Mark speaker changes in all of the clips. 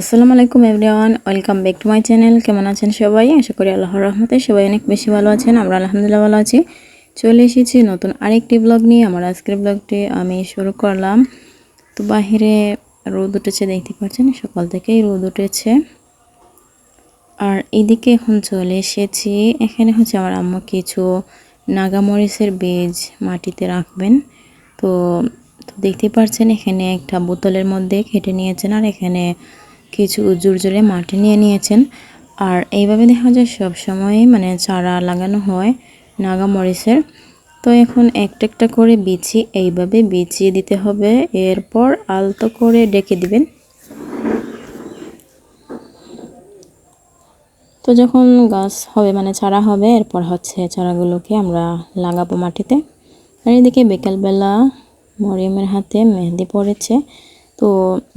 Speaker 1: আসসালামু আলাইকুম everyone, welcome back to my channel. কেমন আছেন সবাই? আশা করি আল্লাহর রহমতে সবাই অনেক বেশি ভালো আছেন, আমরা আলহামদুলিল্লাহ ভালো আছি। চলে এসেছি নতুন আরেকটি ব্লগ নিয়ে, আমার আজকের ব্লগটি আমি শুরু করলাম। তো বাহিরে রোদ উঠেছে, দেখতে পাচ্ছেন, সকাল থেকেই রোদ উঠেছে। আর এদিকে এখন চলে এসেছি, এখানে হচ্ছে আমার আম্মু কিছু নাগামরিচের বীজ মাটিতে রাখবেন। তো তো দেখতে পাচ্ছেন, এখানে একটা বোতলের মধ্যে কেটে নিয়েছেন, আর এখানে কিছু জোর জোরে মাটি নিয়ে নিয়েছেন। আর এইভাবে দেখা যায় সব সময় মানে চারা লাগানো হয় নাগা মরিচের। তো এখন একটা একটা করে বিচি এইভাবে বিছিয়ে দিতে হবে। এরপর আলতো করে ডেকে দিবেন। তো যখন গাছ হবে মানে চারা হবে, এরপর হচ্ছে চারাগুলোকে আমরা লাগাবো মাটিতে। আর এদিকে বিকালবেলা মরিয়মের হাতে মেহেন্দি পড়েছে। তো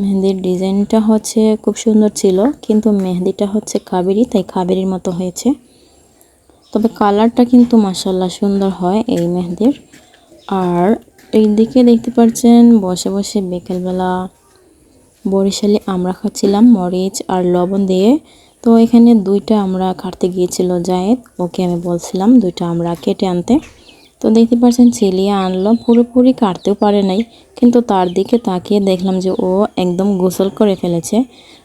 Speaker 1: মেহেন্দির ডিজাইনটা হচ্ছে খুব সুন্দর ছিল, কিন্তু মেহেন্দিটা হচ্ছে কাবেরি, তাই কাবেরির মতো হয়েছে। তবে কালারটা কিন্তু মাসাল্লাহ সুন্দর হয় এই মেহেন্দির। আর এই দিকে দেখতে পাচ্ছেন, বসে বসে বিকেলবেলা বরিশালি আমরা খাচ্ছিলাম মরিচ আর লবণ দিয়ে। তো এখানে দুইটা আমরা কাটতে গিয়েছিল জায়েদ, ওকে আমি বলছিলাম দুইটা আমরা কেটে আনতে। তো দেখতে পাচ্ছেন ছেলিয়ে আনলো, পুরোপুরি কাটতেও পারে নাই। কিন্তু তার দিকে তাকিয়ে দেখলাম যে ও একদম গোসল করে ফেলেছে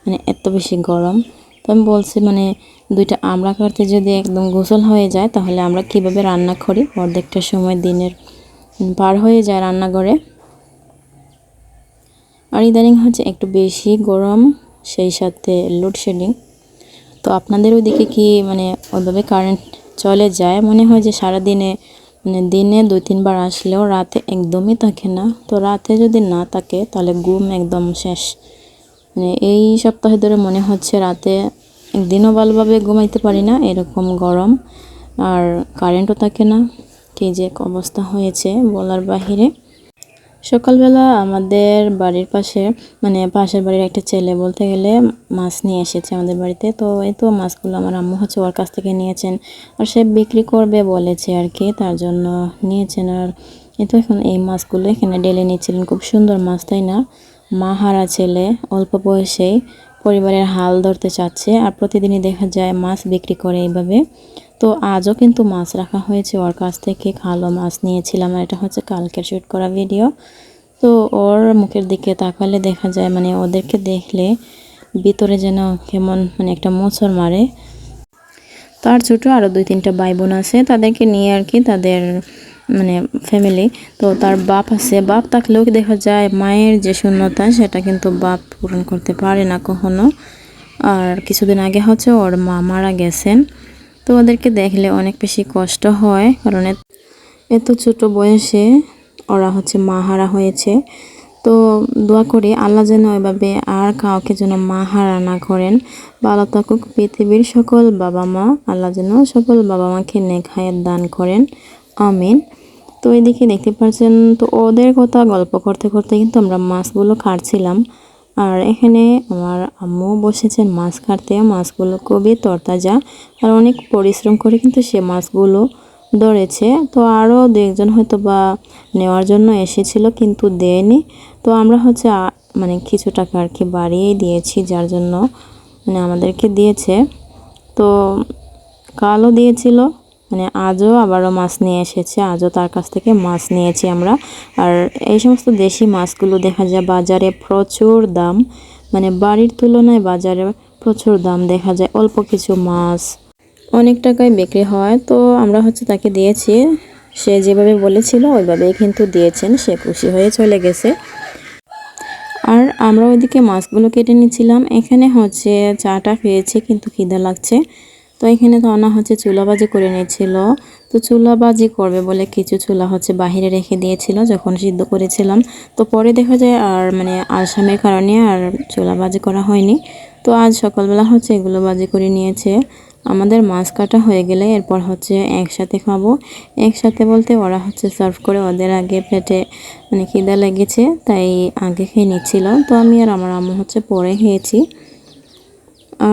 Speaker 1: মানে এত বেশি গরম। তো আমি বলছি মানে দুইটা আমরা কাটতে যদি একদম গোসল হয়ে যায়, তাহলে আমরা কীভাবে রান্না করি? অর্ধেকটা সময় দিনের পার হয়ে যায় রান্নাঘরে। আর ইদানিং হচ্ছে একটু বেশি গরম, সেই সাথে লোডশেডিং তো আপনাদের ওইদিকে কি মানে ওইভাবে কারেন্ট চলে যায়? মনে হয় যে সারাদিনে দিনে দুই, তিনবার আসলেও রাতে একদমই থাকে না। তো রাতে যদি না থাকে, তাহলে ঘুম একদম শেষ। মানে এই সপ্তাহে ধরে মনে হচ্ছে রাতে একদিনও ভালোভাবে ঘুমাইতে পারি না, এরকম গরম। আর কারেন্টও থাকে না। কী যে অবস্থা হয়েছে বলার বাহিরে। সকালবেলা আমাদের বাড়ির পাশে মানে পাশের বাড়ির একটা ছেলে বলতে গেলে মাছ নিয়ে এসেছে আমাদের বাড়িতে। তো এই তো মাছগুলো আমার আম্মু হচ্ছে ওর কাছ থেকে নিয়েছেন। আর সে বিক্রি করবে বলেছে আর কি, তার জন্য নিয়েছেন। আর এই তো এখন এই মাছগুলো এখানে ডেলে নিয়েছিলেন খুব সুন্দর মাছ, তাই না? মাহারা ছেলে, অল্প বয়সেই পরিবারের হাল ধরতে চাচ্ছে আর প্রতিদিনই দেখা যায় মাছ বিক্রি করে এইভাবে। তো আজও কিন্তু মাছ রাখা হয়েছে। ওর কাছ থেকে খালো মাছ নিয়েছিলাম আর এটা হচ্ছে কালকের শ্যুট করা ভিডিও তো ওর মুখের দিকে তাকালে দেখা যায় মানে ওদেরকে দেখলে ভিতরে যেন কেমন মানে একটা মোচর মারে। তার ছোটো আরও দুই তিনটা ভাই বোন আছে, তাদেরকে নিয়ে আর কি তাদের মানে ফ্যামিলি তো তার বাপ আছে। বাপ থাকলেও দেখা যায় মায়ের যে শূন্যতা, সেটা কিন্তু বাপ পূরণ করতে পারে না কখনো। আর কিছুদিন আগে হচ্ছে ওর মা মারা গেছেন। তো ওদেরকে দেখলে অনেক বেশি কষ্ট হয়, কারণ এত ছোট বয়সে ওরা হচ্ছে মা হারা হয়েছে। তো দোয়া করি আল্লাহ যেন এভাবে আর কাউকে যেন মা হারা না করেন। ভালো থাকুক পৃথিবীর সকল বাবা মা। আল্লাহ যেন সকল বাবা মাকে নেখায়ের দান করেন। আমিন। তো এদিকে দেখতে পাচ্ছেন, তো ওদের কথা গল্প করতে করতে কিন্তু আমরা মাছগুলো কাটছিলাম। আর এখানে আমার আম্মু বসেছেন মাছ কাটতে, মাছগুলো খুবই তরতাজা আর অনেক পরিশ্রম করে কিন্তু সে মাছগুলো ধরেছে। তো আরও দু একজন হয়তো বা নেওয়ার জন্য এসেছিল কিন্তু দেয়নি। তো আমরা হচ্ছে মানে কিছু টাকা আর কি বাড়িয়েই দিয়েছি, যার জন্য মানে আমাদেরকে দিয়েছে। তো কালও দিয়েছিল মানে আজও আবারও মাছ নিয়ে এসেছে, আজও তার কাছ থেকে মাছ নিয়েছি আমরা। আর এই সমস্ত দেশি মাছগুলো দেখা যায় বাজারে প্রচুর দাম মানে বাড়ির তুলনায় বাজারে প্রচুর দাম দেখা যায়, অল্প কিছু মাছ। অনেক টাকায় বিক্রি হয়, তো আমরা হচ্ছে তাকে দিয়েছি। সে যেভাবে বলেছিল ওইভাবেই কিন্তু দিয়েছেন, সে খুশি হয়ে চলে গেছে। আর আমরা ওইদিকে মাছগুলো কেটে নিচ্ছিলাম, এখানে হচ্ছে চাটা খেয়েছে, কিন্তু খিদা লাগছে। তো এখানে তো আনা হচ্ছে চুলাবাজি করে নিয়েছিল। তো চুলাবাজি করবে বলে কিছু চুলা হচ্ছে বাহিরে রেখে দিয়েছিল যখন সিদ্ধ করেছিলাম। তো পরে দেখা যায় আর মানে আসামের কারণে আর চুলাবাজি করা হয়নি। তো আজ সকালবেলা হচ্ছে এগুলো বাজি করে নিয়েছে। আমাদের মাছ কাটা হয়ে গেলে এরপর হচ্ছে একসাথে খাব। একসাথে বলতে ওরা হচ্ছে সার্ভ করে ওদের আগে পেটে মানে খিদা লেগেছে, তাই আগে খেয়ে নিচ্ছিল। তো আমি আর আমার আম্মু হচ্ছে পরে খেয়েছি।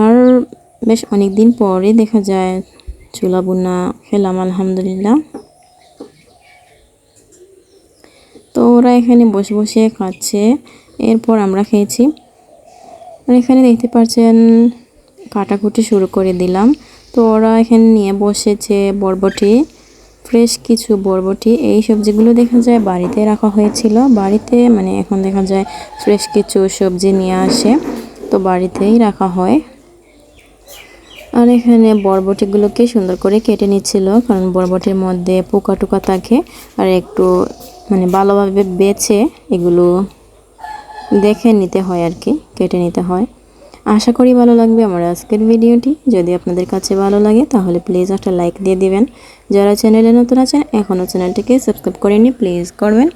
Speaker 1: আর বেশ অনেক দিন পরে দেখা যায়, চুলা বুনা খেলাম আলহামদুলিল্লাহ। তো ওরা এখানে বসে বসে খাচ্ছে, এরপর আমরা খেয়েছি। আর এখানে দেখতে পাচ্ছেন, কাটাকুটি শুরু করে দিলাম। তো ওরা এখানে নিয়ে বসেছে বরবটি, ফ্রেশ কিছু বরবটি। এই সবজিগুলো দেখা যায় বাড়িতে রাখা হয়েছিল। বাড়িতে মানে এখন দেখা যায় ফ্রেশ কিছু সবজি নিয়ে আসে, তো বাড়িতেই রাখা হয়। আর এখানে বরবটিগুলোকে সুন্দর করে কেটে নিচ্ছিল, কারণ বরবটির মধ্যে পোকা টোকা থাকে আর একটু মানে ভালোভাবে বেছে এগুলো দেখে নিতে হয় আর কি, কেটে নিতে হয়। আশা করি ভালো লাগবে আমার আজকের ভিডিওটি। যদি আপনাদের কাছে ভালো লাগে তাহলে প্লিজ একটা লাইক দিয়ে দিবেন। যারা চ্যানেলে নতুন আছেন এখনও চ্যানেলটিকে সাবস্ক্রাইব করেনি প্লিজ করবেন।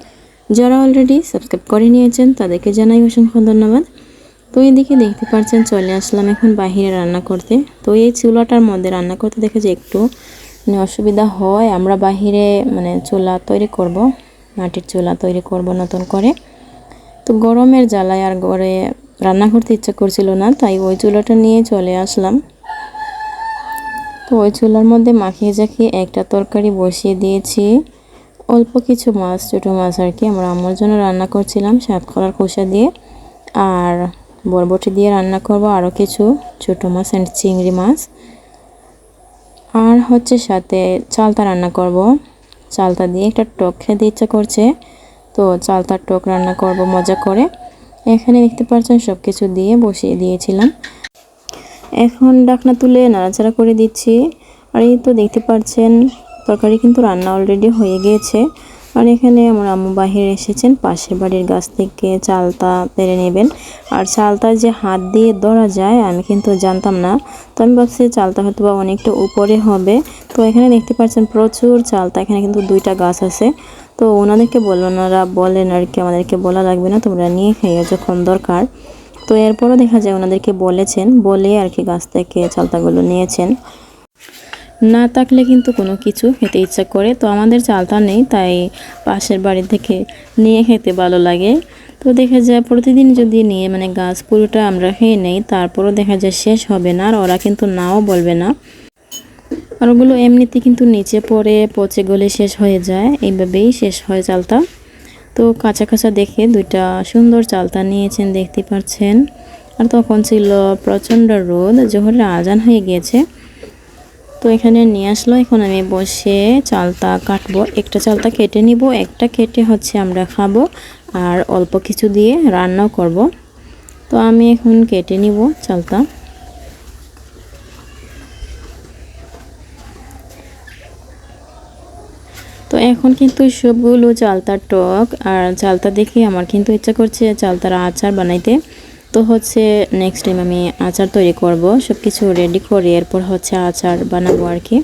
Speaker 1: যারা অলরেডি সাবস্ক্রাইব করে নিয়েছেন, তাদেরকে জানাই অসংখ্য ধন্যবাদ। তো এদিকে দেখতে পাচ্ছেন চলে আসলাম এখন বাহিরে রান্না করতে। তো এই চুলাটার মধ্যে রান্না করতে দেখে যে একটু মানে অসুবিধা হয়, আমরা বাহিরে মানে চুলা তৈরি করব, মাটির চুলা তৈরি করব নতুন করে। তো গরমের জ্বালায় আর ঘরে রান্না করতে ইচ্ছা করছিল না, তাই ওই চুলাটা নিয়ে চলে আসলাম। তো ওই চুলার মধ্যে মাখিয়ে জাখিয়ে একটা তরকারি বসিয়ে দিয়েছি। অল্প কিছু মাছ, ছোটো মাছ আর কি, আমরা আমার জন্য রান্না করছিলাম সাত কলার খোসা দিয়ে। আর বরবটি দিয়ে রান্না করব আরও কিছু ছোটো মাছ অ্যান্ড চিংড়ি মাছ। আর হচ্ছে সাথে চালতা রান্না করব। চালতা দিয়ে একটা টক খেতে ইচ্ছা করছে, তো চালতার টক রান্না করব মজা করে। এখানে দেখতে পাচ্ছেন সব কিছু দিয়ে বসিয়ে দিয়েছিলাম। এখন ডাকনা তুলে নাড়াচাড়া করে দিচ্ছি। আর এই তো দেখতে পাচ্ছেন, তরকারি কিন্তু রান্না অলরেডি হয়ে গিয়েছে আর এখানে আমার আম্মু বাহিরে এসেছেন, পাশের বাড়ির গাছ থেকে চালতা পেরে নেবেন। আর চালতা যে হাত দিয়ে ধরা যায়, আমি কিন্তু জানতাম না। তো আমি ভাবছি চালতা হয়তো বা অনেকটা উপরে হবে। তো এখানে দেখতে পাচ্ছেন প্রচুর চালতা, এখানে কিন্তু দুইটা গাছ আছে। তো ওনাদেরকে বলল ওনারা বলেন আর কি, আমাদেরকে বলা লাগবে না, তোমরা নিয়ে খেয়ে যখন দরকার। তো এরপরও দেখা যায় ওনাদেরকে বলেছেন, বলে আর কি গাছ থেকে চালতাগুলো নিয়েছেন। না থাকলে কিন্তু কোনো কিছু খেতে ইচ্ছা করে। তো আমাদের চালতা নেই, তাই পাশের বাড়ি থেকে নিয়ে খেতে ভালো লাগে। তো দেখা যায় প্রতিদিন যদি নিয়ে মানে গাছ পুরোটা আমরা খেয়ে নেই, তারপরও দেখা যায় শেষ হবে না, আর ওরা কিন্তু নাও বলবে না। আর ওগুলো এমনিতে কিন্তু নিচে পড়ে, পচে গলে শেষ হয়ে যায়। এইভাবেই শেষ হয় চালতা তো কাঁচা কাঁচা দেখে দুইটা সুন্দর চালতা নিয়েছেন, দেখতে পাচ্ছেন। আর তখন ছিল প্রচণ্ড রোদ, জোহরের আজান হয়ে গিয়েছে। তো এখানে নিয়ে আসলো। এখন আমি বসে চালতা কাটবো। একটা চালতা কেটে নিব, একটা কেটে হচ্ছে আমরা খাব আর অল্প কিছু দিয়ে রান্নাও করব। তো আমি এখন কেটে নিব চালতা। তো এখন কিন্তু সবগুলো চালতার টক আর চালতা দেখে আমার কিন্তু ইচ্ছা করছে চালতার আচার বানাইতে। তো হচ্ছে নেক্সট টাইম আমি আচার তৈরি করব সব কিছু রেডি করে এরপর হচ্ছে আচার বানাবো আর কি।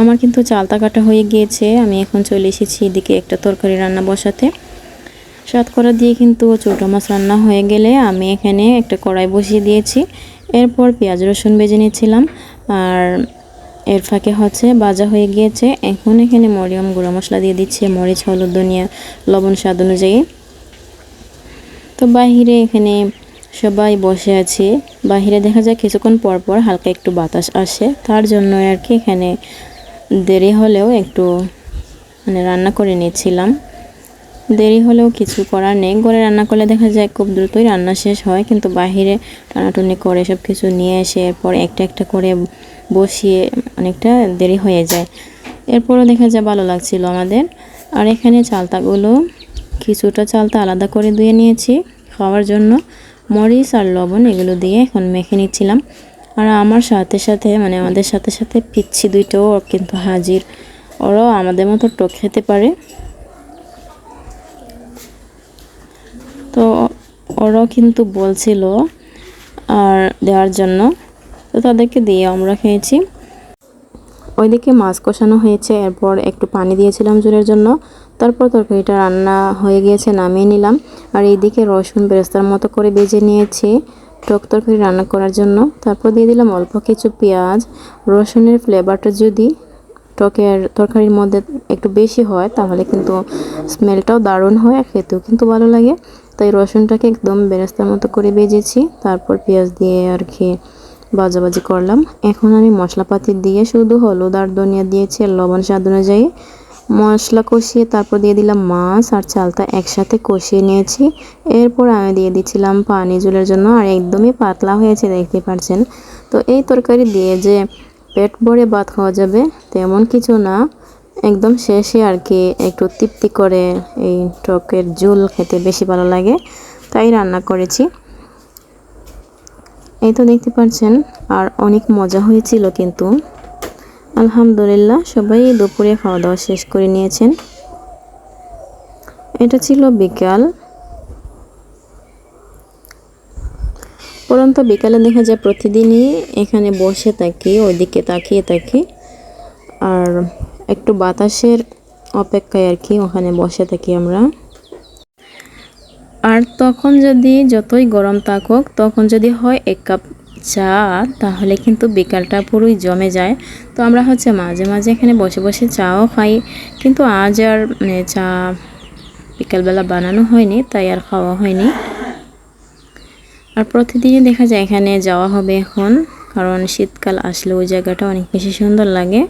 Speaker 1: আমার কিন্তু চালতা কাটা হয়ে গিয়েছে, আমি এখন চলে এসেছি এদিকে একটা তরকারি রান্না বসাতে। করা দিয়ে কিন্তু ছোটো মাছ রান্না হয়ে গেলে আমি এখানে একটা কড়াই বসিয়ে দিয়েছি। এরপর পেঁয়াজ রসুন বেজে নিয়েছিলাম, আর এর ফাঁকে হচ্ছে বাজা হয়ে গিয়েছে। এখন এখানে মরিয়ম গুঁড়ো মশলা দিয়ে দিচ্ছে, মরিচ, হলুদ, ধনিয়া, লবণ স্বাদ অনুযায়ী। তো বাহিরে এখানে সবাই বসে আছে। বাহিরে দেখা যায় কিছুক্ষণ পর পর হালকা একটু বাতাস আসে। তার জন্য আর কি এখানে দেরি হলেও একটু মানে রান্না করে নিয়েছিলাম দেরি হলেও কিছু করার নেই। ঘরে রান্না করলে দেখা যায় খুব দ্রুতই রান্না শেষ হয়, কিন্তু বাহিরে টানাটুনি করে সব কিছু নিয়ে এসে এরপর একটা একটা করে বসিয়ে অনেকটা দেরি হয়ে যায়। এরপরও দেখা যায় ভালো লাগছিল আমাদের। আর এখানে চালতাগুলো, কিছুটা চালতা আলাদা করে ধুয়ে নিয়েছি খাওয়ার জন্য। মরিচ আর লবণ এগুলো দিয়ে এখন মেখে নিচ্ছিলাম। আর আমার সাথে সাথে মানে আমাদের সাথে সাথে পিচ্ছি দুইটাও কিন্তু হাজির। ওরাও আমাদের মতো টক খেতে পারে। তো ওরাও কিন্তু বলছিল আর দেওয়ার জন্য। তো তাদেরকে দিয়ে আমরা খেয়েছি। ওইদিকে মাছ কষানো হয়েছে, এরপর একটু পানি দিয়েছিলাম জোরের জন্য। তারপর তরকারিটা রান্না হয়ে গিয়েছে, নামিয়ে নিলাম। আর এইদিকে রসুন বেরেস্তার মতো করে বেজে নিয়েছি টক তরকারি রান্না করার জন্য। তারপর দিয়ে দিলাম অল্প কিছু পেঁয়াজ। রসুনের ফ্লেভারটা যদি টকের তরকারির মধ্যে একটু বেশি হয়, তাহলে কিন্তু স্মেলটাও দারুণ হয় খেতেও কিন্তু ভালো লাগে। তাই রসুনটাকে একদম বেরেস্তার মতো করে বেজেছি তারপর পেঁয়াজ দিয়ে আর কি বাজাবাজি করলাম। এখন আমি মশলাপাতি দিয়ে শুধু হলুদ আর ধনিয়া দিয়েছি লবণ স্বাদ অনুযায়ী। মশলা কষিয়ে তারপর দিয়ে দিলাম মাছ আর চালটা একসাথে কষিয়ে নিয়েছি। এরপর আমি দিয়ে দিচ্ছিলাম পানি ঝোলের জন্য আর একদমই পাতলা হয়েছে, দেখতে পাচ্ছেন? তো এই তরকারি দিয়ে যে পেট ভরে ভাত খাওয়া যাবে তেমন কিছু না। একদম শেষে আর কি একটু তৃপ্তি করে এই টকের ঝোল খেতে বেশি ভালো লাগে, তাই রান্না করেছি। এই তো দেখতে পাচ্ছেন, আর অনেক মজা হয়েছিল কিন্তু। আলহামদুলিল্লাহ, সবাই দুপুরে খাওয়া দাওয়া শেষ করে নিয়েছেন। এটা ছিল বিকাল। পরন্ত বিকালে দেখা যায় প্রতিদিনই এখানে বসে থাকি, ওইদিকে তাকিয়ে থাকি। আর একটু বাতাসের অপেক্ষায় আর কি ওখানে বসে থাকি আমরা। আর তখন যদি যতই গরম থাকুক, তখন যদি হয় এক কাপ চা, তাহলে কিন্তু বিকালটা পুরোই জমে যায়। তো আমরা হচ্ছে মাঝে মাঝে এখানে বসে বসে চাও খাই। কিন্তু আজ আর মানে চা বিকালবেলা বানানো হয়নি, তাই আর খাওয়া হয়নি। আর প্রতিদিনই দেখা যায় এখানে যাওয়া হবে এখন, কারণ শীতকাল আসলে ওই জায়গাটা অনেক বেশি সুন্দর লাগে।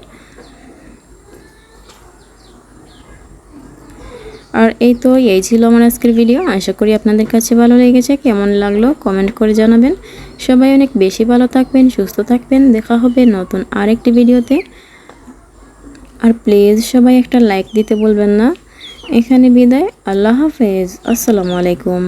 Speaker 1: আর এই তো, এই ছিল আমার আজকের ভিডিও আশা করি আপনাদের কাছে ভালো লেগেছে। কেমন লাগল কমেন্ট করে জানাবেন। সবাই অনেক বেশি ভালো থাকবেন, সুস্থ থাকবেন। দেখা হবে নতুন আরেকটি ভিডিওতে। আর প্লিজ সবাই একটা লাইক দিতে বলবেন না। এখানে বিদায়। আল্লাহ হাফেজ। আসসালামু আলাইকুম।